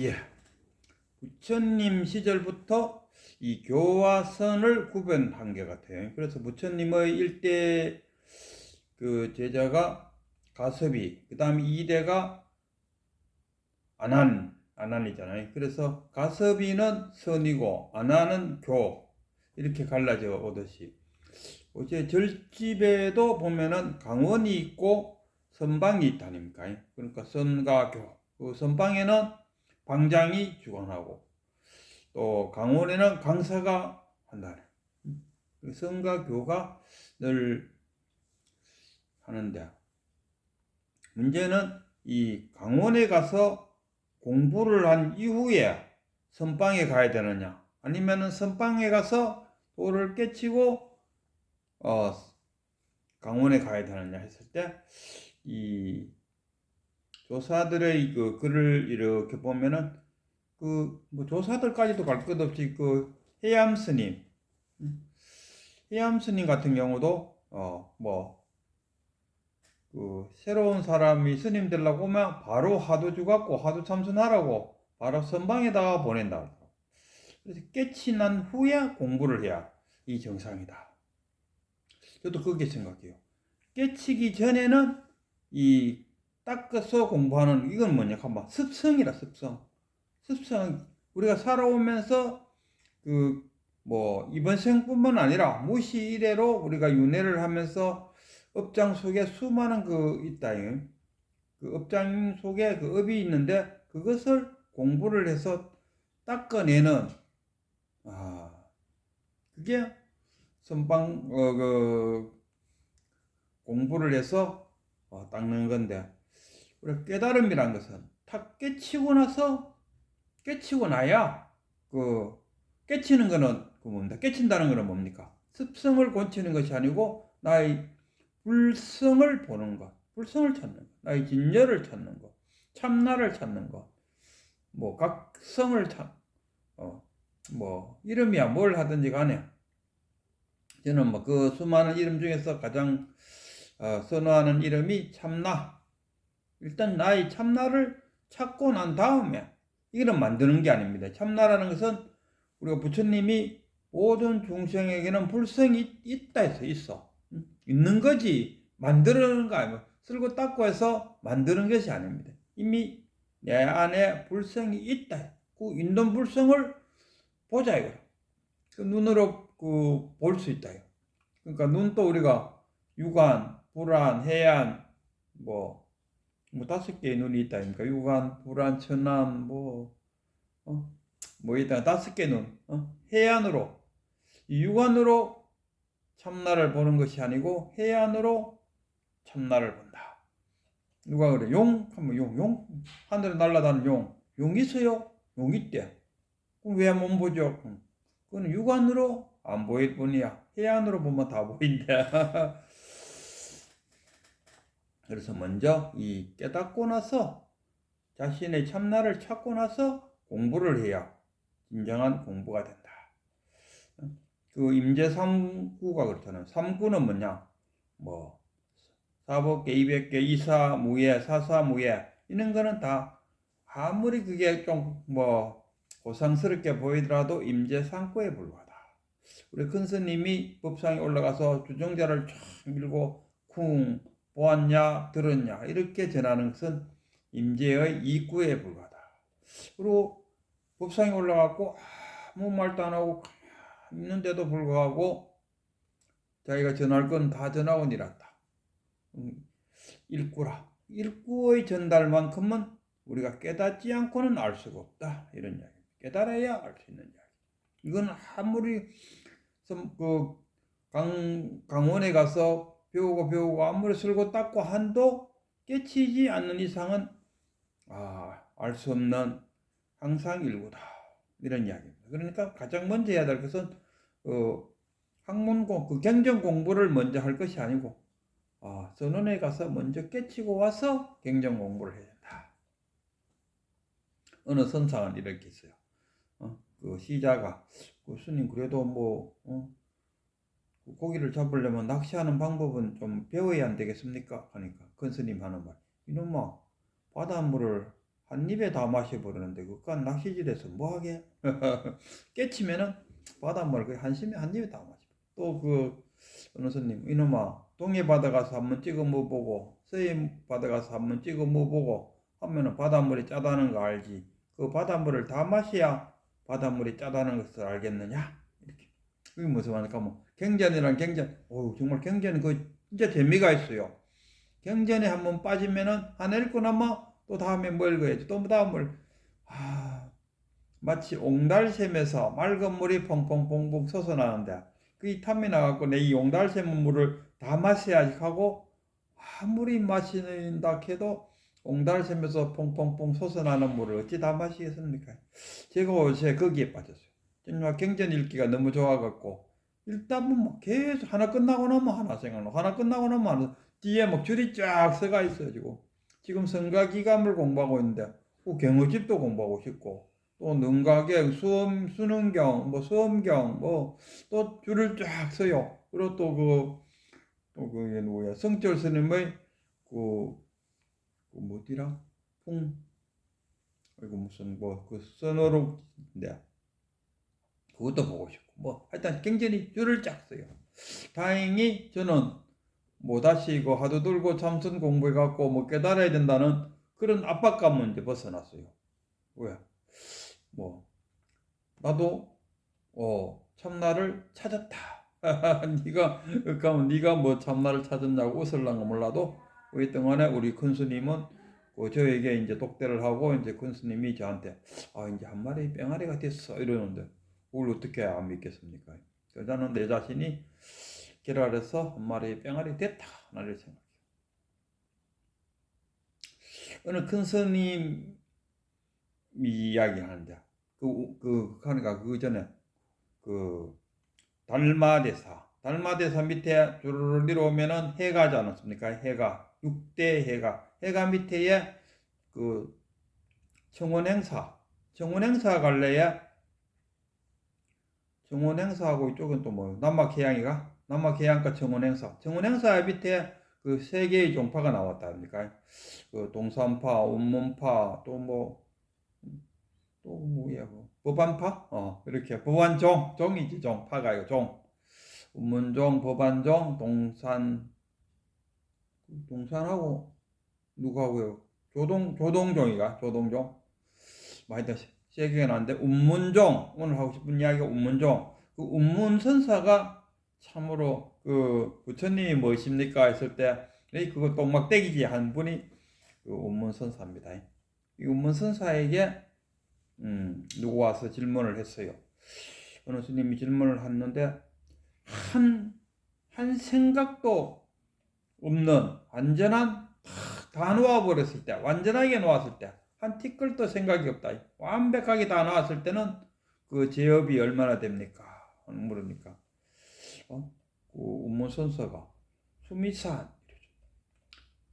예. 부처님 시절부터 이 교와 선을 구분한 게 같아요. 그래서 부처님의 일대 그 제자가 가섭이, 그 다음에 이대가 아난, 아난이잖아요. 그래서 가섭이는 선이고 아난은 교 이렇게 갈라져 오듯이 어제 절집에도 보면은 강원이 있고 선방이 있다 아닙니까? 그러니까 선과 교. 그 선방에는 방장이 주관하고 또 강원에는 강사가 한다. 그 선과 교가 늘 하는데 문제는 이 강원에 가서 공부를 한 이후에 선방에 가야 되느냐 아니면은 선방에 가서 도를 깨치고 어 강원에 가야 되느냐 했을 때 이 조사들의 그 글을 이렇게 보면은 그 뭐 조사들까지도 갈 것 없이 그 해암 스님 음, 해암 스님 같은 경우도 어 뭐 그 새로운 사람이 스님 되려고 오면 바로 하도 주갖고 하도 참선하라고 바로 선방에다가 보낸다. 그래서 깨치 난 후에 공부를 해야 이 정상이다. 저도 그렇게 생각해요. 깨치기 전에는 이 닦아서 공부하는 이건 뭐냐? 한번 습성이라 습성. 습성 우리가 살아오면서 그 뭐 이번 생뿐만 아니라 무시 이래로 우리가 윤회를 하면서 업장 속에 수많은 그 있다. 그 업장 속에 그 업이 있는데 그것을 공부를 해서 닦아내는 아 그게 선방 어 그 공부를 해서 어, 닦는 건데 우리 깨달음이란 것은 탁 깨치고 나서 깨치고 나야 그 깨치는 거는 그 뭡니까 깨친다는 거는 뭡니까 습성을 고치는 것이 아니고 나의 불성을 보는 것 불성을 찾는 것 나의 진열을 찾는 것 참나를 찾는 것 뭐 각성을 찾 어, 뭐 이름이야 뭘 하든지 간에 저는 뭐 그 수많은 이름 중에서 가장 어, 선호하는 이름이 참나. 일단 나의 참나를 찾고 난 다음에 이거는 만드는 게 아닙니다. 참나라는 것은 우리가 부처님이 모든 중생에게는 불성이 있다 해서 있어. 음? 있는 거지 만드는 거 아니고 쓸고 닦고 해서 만드는 것이 아닙니다. 이미 내 안에 불성이 있다. 그 있는 불성을 보자 이거. 그 눈으로 그 볼 수 있다. 그러니까 눈도 우리가 육안, 불안, 해안, 뭐, 뭐 다섯 개의 눈이 있다 아닙니까? 육안, 불안, 천안, 뭐, 어, 뭐 있다 다섯 개 눈, 어? 해안으로 이 육안으로 참나를 보는 것이 아니고 해안으로 참나를 본다. 누가 그래? 용 하면 용, 용 하늘에 날아다니는 용, 용 있어요? 용 있대. 그럼 왜 못 보죠? 그건 육안으로 안 보일 뿐이야. 해안으로 보면 다 보인다. 그래서 먼저 이 깨닫고 나서 자신의 참나를 찾고 나서 공부를 해야 진정한 공부가 된다. 그 임재 삼구가 그렇잖아요. 삼구는 뭐냐? 뭐 사법계, 이백계, 이사, 무예, 사사, 무예 이런 거는 다 아무리 그게 좀 뭐 고상스럽게 보이더라도 임재 삼구에 불과하다. 우리 큰 스님이 법상에 올라가서 주정자를 쫙 밀고 쿵 보았냐 들었냐 이렇게 전하는 것은 임재의 이구에 불과하다. 그리고 법상에 올라갔고 아무 말도 안 하고 있는데도 불구하고 자기가 전할 건 다 전하고 니랐다. 음, 일구라. 일구의 전달만큼은 우리가 깨닫지 않고는 알 수가 없다. 이런 이야기. 깨달아야 알 수 있는 이야기. 이건 아무리 그 강, 강원에 가서 배우고 배우고 아무리 쓸고 닦고 한도 깨치지 않는 이상은 아, 알 수 없는 항상 일구다. 이런 이야기입니다. 그러니까 가장 먼저 해야 될 것은 어, 학문공, 그 경전 공부를 먼저 할 것이 아니고 아, 선원에 가서 먼저 깨치고 와서 경전 공부를 해야 된다. 어느 선상은 이렇게 있어요. 어, 그 시자가 그 스님 그래도 뭐 어, 그 고기를 잡으려면 낚시하는 방법은 좀 배워야 안 되겠습니까? 하니까 큰 스님 하는 말. 이놈아 바닷물을 한 입에 다 마셔버리는데 그깟 낚시질에서 뭐하게? 깨치면은 바닷물 그 한심에 한 입에 다 마셔. 또그 어느 스님 이놈아 동해 바다 가서 한번 찍어 먹어보고 서해 바다 가서 한번 찍어 먹어보고 하면은 바닷물이 짜다는 거 알지? 그 바닷물을 다 마셔야 바닷물이 짜다는 것을 알겠느냐 그게 무슨 말일까 뭐 경전이란 경전 오 정말 경전은 그 진짜 재미가 있어요 경전에 한 번 빠지면은 하나 읽고 나면 또 다음에 뭘 읽어야지 또 다음을 아 마치 옹달샘에서 맑은 물이 펑펑펑펑 솟아나는데 그 탐이 나갖고 내 이 옹달샘 물을 다 마셔야지 하고 아무리 마시는다 해도 옹달샘에서 펑펑펑 솟아나는 물을 어찌 다 마시겠습니까? 제가 요새 거기에 빠졌어요. 정말 경전 읽기가 너무 좋아갖고 일단 뭐 계속 하나 끝나고 나면 하나 생각나고 하나 끝나고 나면 하나 뒤에 막 줄이 쫙 서가 있어가지고 지금 성가기감을 공부하고 있는데 그 경어집도 공부하고 싶고 또 능가경, 수험, 수능경, 뭐 수험경, 뭐 또 줄을 쫙 서요. 그리고 또 그, 또 그게 누구야? 성철 스님의 그, 그 뭐더라? 풍, 이거 무슨 뭐그 선어록인데 그것도 보고 싶고 뭐 하여튼 굉장히 줄을 쫙 서요. 다행히 저는 뭐 다시 이거 하도 들고 참선 공부해 갖고 뭐 깨달아야 된다는 그런 압박감은 이제 벗어났어요. 왜? 뭐 나도 어 참나를 찾았다. 네가 그러니까 네가 뭐 참나를 찾았냐고 웃을랑가 몰라도 우리 동안에 우리 큰 스님은 그 저에게 이제 독대를 하고 이제 큰 스님이 저한테 아 이제 한 마리 뺑아리가 됐어 이러는데 그걸 어떻게 안 믿겠습니까? 그러자는 내 자신이 결혼해서 한 마리 뺑아리 됐다 나를 생각해요. 어느 큰 스님이 이야기하는데 그, 그, 그러니까 그 전에 그 달마대사 달마대사 밑에 주르르 내려오면은 해가지 않았습니까? 해가 육대 해가 해가 밑에에 그 청원행사 청원행사 갈래에 청원행사하고 이쪽은 또뭐 남막 해양이가 남막 해양과 청원행사 청원행사 밑에 그 세 개의 종파가 나왔다 합니까? 그 동산파, 운문파, 또 뭐, 또 뭐야, 뭐, 법안파? 어, 이렇게. 법안종, 종이지, 종. 파가 이거 종. 운문종, 법안종, 동산, 동산하고, 누구하고요? 조동, 조동종이가, 조동종. 뭐 하여튼, 세 개가 나왔는데, 운문종. 오늘 하고 싶은 이야기가 운문종. 그 운문 선사가 참으로 그 부처님이 무엇입니까 했을 때 그거 똥막대기지 한 분이 그 운문 선사입니다. 이 운문 선사에게 음, 누구 와서 질문을 했어요. 어느 스님이 질문을 했는데 한, 한 생각도 없는 완전한 다 놓아버렸을 때 완전하게 놓았을 때 한 티끌도 생각이 없다. 완벽하게 다 놓았을 때는 그 제업이 얼마나 됩니까? 물으니까 어? 그 운문선사가 수미산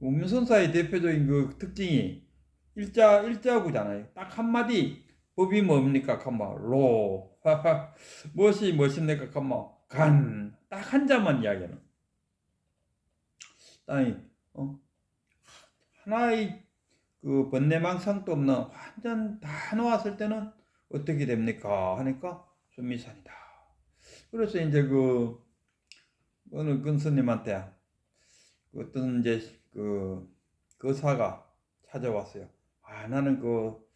운문선사의 대표적인 그 특징이 일자 일자구잖아요. 딱 한마디 법이 뭡니까? 가마 로 무엇이 무엇입니까? 가마 간딱 한 자만 이야기하는. 아니 어? 하나의 그 번뇌망상도 없는 완전 다 놓았을 때는 어떻게 됩니까? 하니까 수미산이다. 그래서 이제 그 어느 근스님한테 어떤 이제 그 거사가 찾아왔어요. 아 나는 그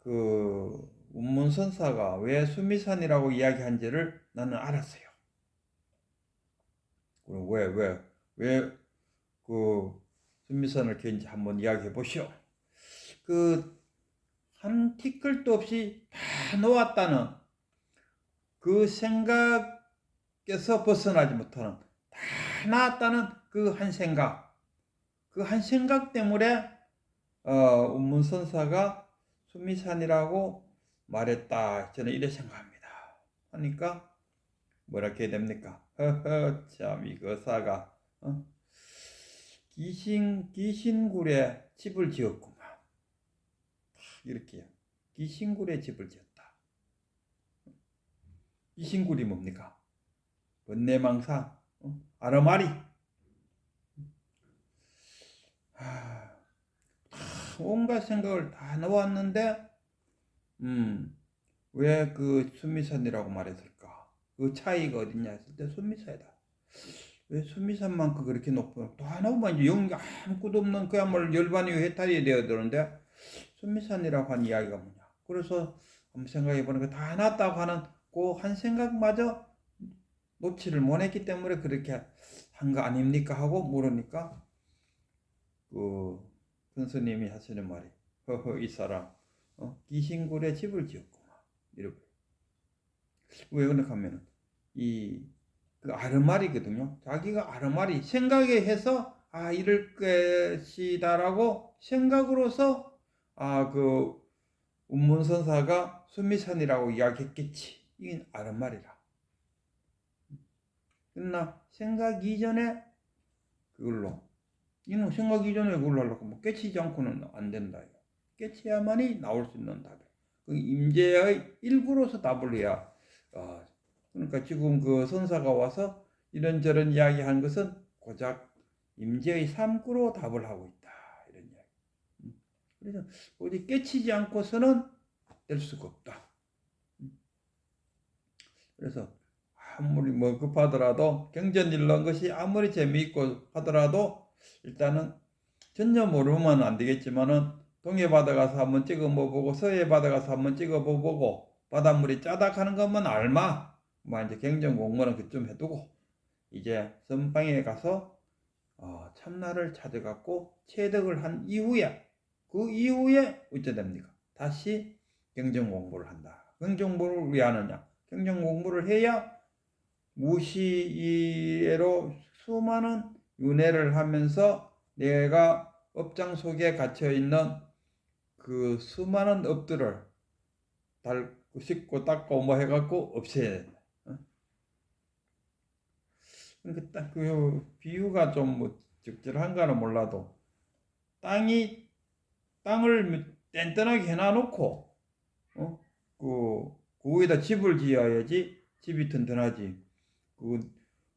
그 운문선사가 왜 수미산이라고 이야기한지를 나는 알았어요. 그럼 왜 왜 왜 그 수미산을 겐지 한번 이야기해 보시오. 그 한 티끌도 없이 다 놓았다는 그 생각에서 벗어나지 못하는 다 나왔다는 그 한 생각 그 한 생각 때문에 어, 운문선사가 수미산이라고 말했다 저는 이래 생각합니다 하니까 뭐라게 됩니까 허허 참 이거 사가 어? 기신 기신굴에 집을 지었구만 이렇게요 기신굴에 집을 지었다 기신굴이 뭡니까 번뇌망상 어? 아르마리 하, 온갖 생각을 다 넣었는데 음, 왜 그 순미산이라고 말했을까? 그 차이가 어딨냐 했을 때 순미산이다. 왜 순미산만큼 그렇게 높은 다 나오면 이제 영이 아무것도 없는 그야말로 열반이 해탈이 되어야 되는데 순미산이라고 한 이야기가 뭐냐? 그래서 한번 생각해 보니까 다 났다고 하는 그 한 생각마저 놓지를 못했기 때문에 그렇게 한 거 아닙니까 하고 물으니까 그 선생님이 하시는 말이 허허 이 사람 어? 기신굴에 집을 지었구나 이러고 왜 그러냐 하면은 이 그 아르말이거든요 자기가 아르말이 생각에 해서 아 이럴 것이다라고 생각으로서 아 그 운문선사가 순미산이라고 이야기했겠지 이게 아르말이라 그러나 생각 이전에 그걸로 이는 생각 이전에 그걸로 하려고 뭐 깨치지 않고는 안 된다. 깨치야만이 나올 수 있는 답이. 그 임재의 일부로서 답을 해야. 어, 그러니까 지금 그 선사가 와서 이런저런 이야기한 것은 고작 임재의 삶구로 답을 하고 있다. 이런 이야기. 음. 그래서 어디 깨치지 않고서는 될 수가 없다. 음. 그래서 아무리 뭐 급하더라도 경전 일러한 것이 아무리 재미있고 하더라도 일단은 전혀 모르면 안 되겠지만은 동해 바다 가서 한번 찍어 보고 서해 바다 가서 한번 찍어 보고 바닷물이 짜다 하는 것만 알마 뭐 이제 경전 공부는 그쯤 해두고 이제 선방에 가서 어, 참나를 찾아갖고 체득을 한 이후에 그 이후에 어째 됩니까? 다시 경전 공부를 한다. 경전 공부를 왜 하느냐? 경전 공부를 해야 무시이로 수많은 윤회를 하면서 내가 업장 속에 갇혀 있는 그 수많은 업들을 닳고 씻고 닦고 뭐 해갖고. 어? 그러니까 딱그 비유가 좀 뭐 적절한가는 몰라도 땅이 땅을 뗀뗀하게 해놔놓고 어? 그, 그 위에다 집을 지어야지 집이 튼튼하지. 그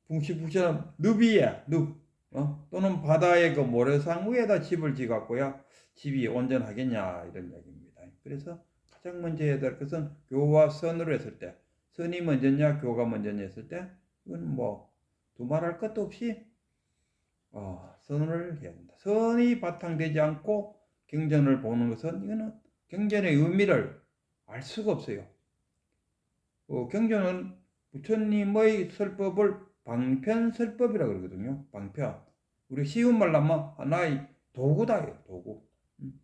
붕치붕치한 늪이야 늪 어? 또는 바다의 그 모래상 위에다 집을 지갖고야 집이 온전하겠냐 이런 얘기입니다. 그래서 가장 먼저 해야 될 것은 교와 선으로 했을 때 선이 먼저냐 교가 먼저냐 했을 때 이건 뭐 두말할 것도 없이 어, 선을 해야 된다. 선이 바탕되지 않고 경전을 보는 것은 이거는 경전의 의미를 알 수가 없어요. 어, 경전은 부처님의 설법을 방편설법이라 그러거든요. 방편. 우리 쉬운 말로 하면 하나의 도구다. 도구. 음.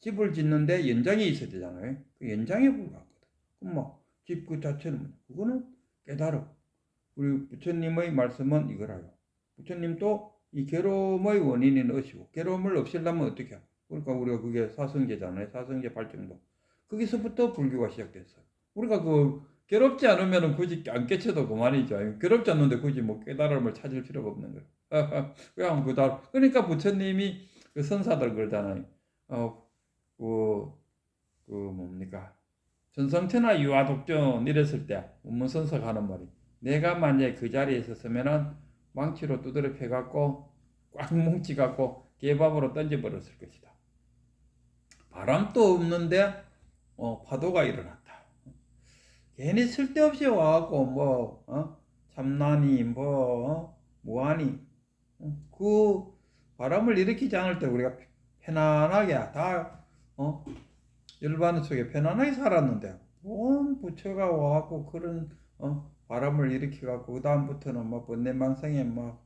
집을 짓는데 연장이 있어야 되잖아요. 그 연장에 불과하거든. 그럼 뭐, 집 그 자체는, 그거는 깨달음. 우리 부처님의 말씀은 이거라요. 부처님도 이 괴로움의 원인은 의시고, 괴로움을 없애려면 어떻게 해요? 그러니까 우리가 그게 사성제잖아요. 사성제 발정도. 거기서부터 불교가 시작됐어요. 우리가 그 괴롭지 않으면 굳이 안 깨쳐도 그만이죠. 괴롭지 않는데 굳이 뭐 깨달음을 찾을 필요가 없는 거예요. 그냥 그다 그러니까 부처님이 그 선사들 그러잖아요. 어, 그, 그 뭡니까? 전성태나 유아독전 이랬을 때 문선사가 하는 말이 내가 만약에 그 자리에 있었으면은 망치로 두드려 패갖고 꽉 뭉치갖고 개밥으로 던져버렸을 것이다. 바람도 없는데 어, 파도가 일어났다. 괜히 쓸데없이 와갖고 뭐 어? 참나니 뭐 어? 무하니 어? 그 바람을 일으키지 않을 때 우리가 편안하게 다 어? 열반 속에 편안하게 살았는데 온 부처가 와갖고 그런 어? 바람을 일으켜갖고 그 다음부터는 뭐 번뇌망상에 뭐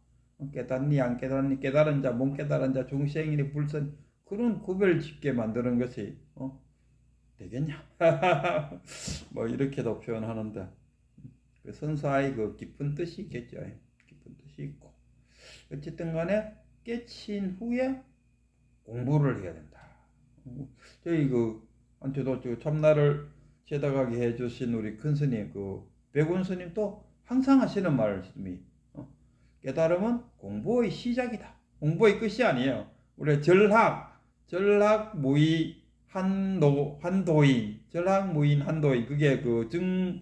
깨닫니 안 깨닫니 깨달은 자 못 깨달은 자 중생이니 불선 그런 구별 짓게 만드는 것이 어? 되겠냐? 뭐 이렇게도 표현하는데 그 선사의 그 깊은 뜻이 있겠죠. 깊은 뜻이 있고 어쨌든 간에 깨친 후에 공부를 해야 된다. 저희 그 한테도 저 참나를 제다가게 해주신 우리 큰 스님 그 백운 스님도 항상 하시는 말씀이 어? 깨달음은 공부의 시작이다. 공부의 끝이 아니에요. 우리 절학 절학 무의 한도 한도인 절학 무인 한도인 그게 그정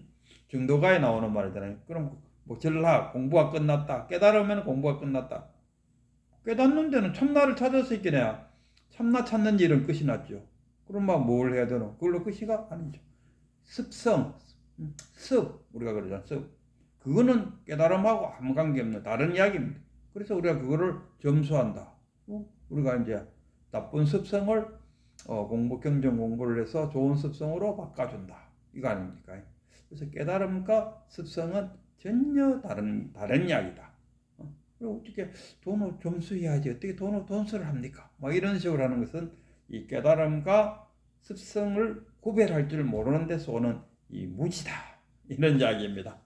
정도가에 나오는 말이잖아요. 그럼 뭐 절학 공부가 끝났다 깨달으면 공부가 끝났다. 깨닫는 데는 참나를 찾을 수 있겠네요. 참나 찾는 일은 끝이 났죠. 그럼 막 뭘 해야 되노? 그걸로 끝이가 아니죠. 습성, 음, 습 우리가 그러잖아. 습. 그거는 깨달음하고 아무 관계 없는 다른 이야기입니다. 그래서 우리가 그거를 점수한다. 어? 우리가 이제 나쁜 습성을 어, 공부 경전 공부를 해서 좋은 습성으로 바꿔준다. 이거 아닙니까? 그래서 깨달음과 습성은 전혀 다른 다른 이야기다. 어? 어떻게 돈을 점수해야지 어떻게 돈을 돈수를 합니까? 뭐 이런 식으로 하는 것은 이 깨달음과 습성을 구별할 줄 모르는 데서 오는 이 무지다 이런 이야기입니다.